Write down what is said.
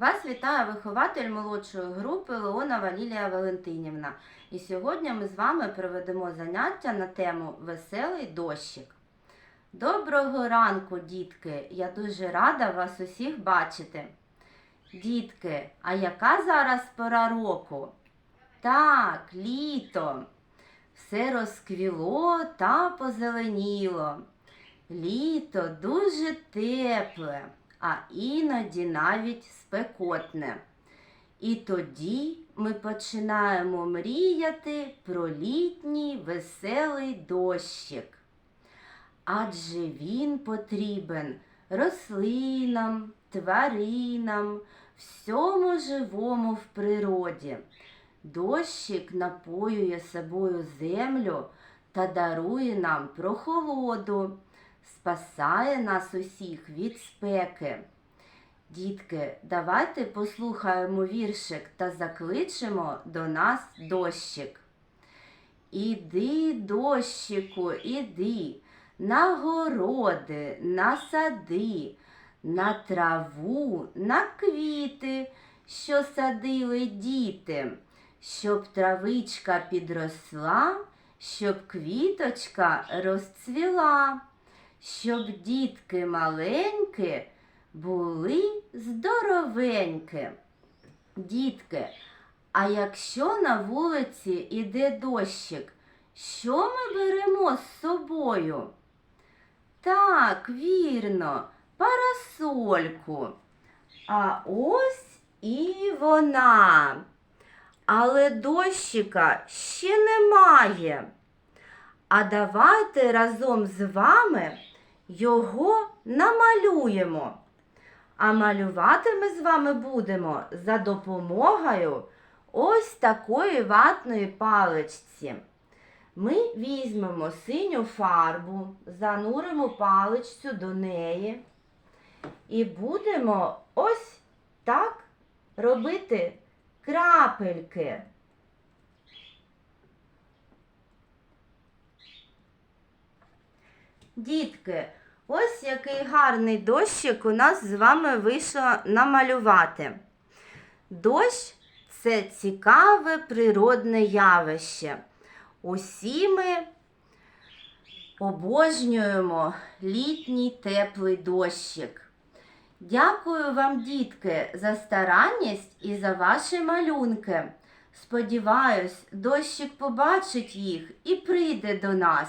Вас вітає вихователь молодшої групи Леонова Лілія Валентинівна. І сьогодні ми з вами проведемо заняття на тему Веселий дощик. Доброго ранку, дітки! Я дуже рада вас усіх бачити. Дітки, а яка зараз пора року? Так, літо. Все розквіло та позеленіло. Літо дуже тепле, а іноді навіть спекотне. І тоді ми починаємо мріяти про літній веселий дощик. Адже він потрібен рослинам, тваринам, всьому живому в природі. Дощик напоює собою землю та дарує нам прохолоду, спасає нас усіх від спеки. Дітки, давайте послухаємо віршик та закличемо до нас дощик. Іди, дощику, іди, на городи, на сади, на траву, на квіти, що садили діти, щоб травичка підросла, щоб квіточка розцвіла, щоб дітки маленькі були здоровенькі. Дітки, а якщо на вулиці іде дощик, що ми беремо з собою? Так, вірно, парасольку. А ось і вона. Але дощика ще немає. А давайте разом з вами його намалюємо. А малювати ми з вами будемо за допомогою ось такої ватної паличці. Ми візьмемо синю фарбу, зануримо паличцю до неї і будемо ось так робити крапельки. Дітки, ось який гарний дощик у нас з вами вийшло намалювати. Дощ це цікаве природне явище. Усі ми обожнюємо літній теплий дощик. Дякую вам, дітки, за старанність і за ваші малюнки. Сподіваюсь, дощик побачить їх і прийде до нас.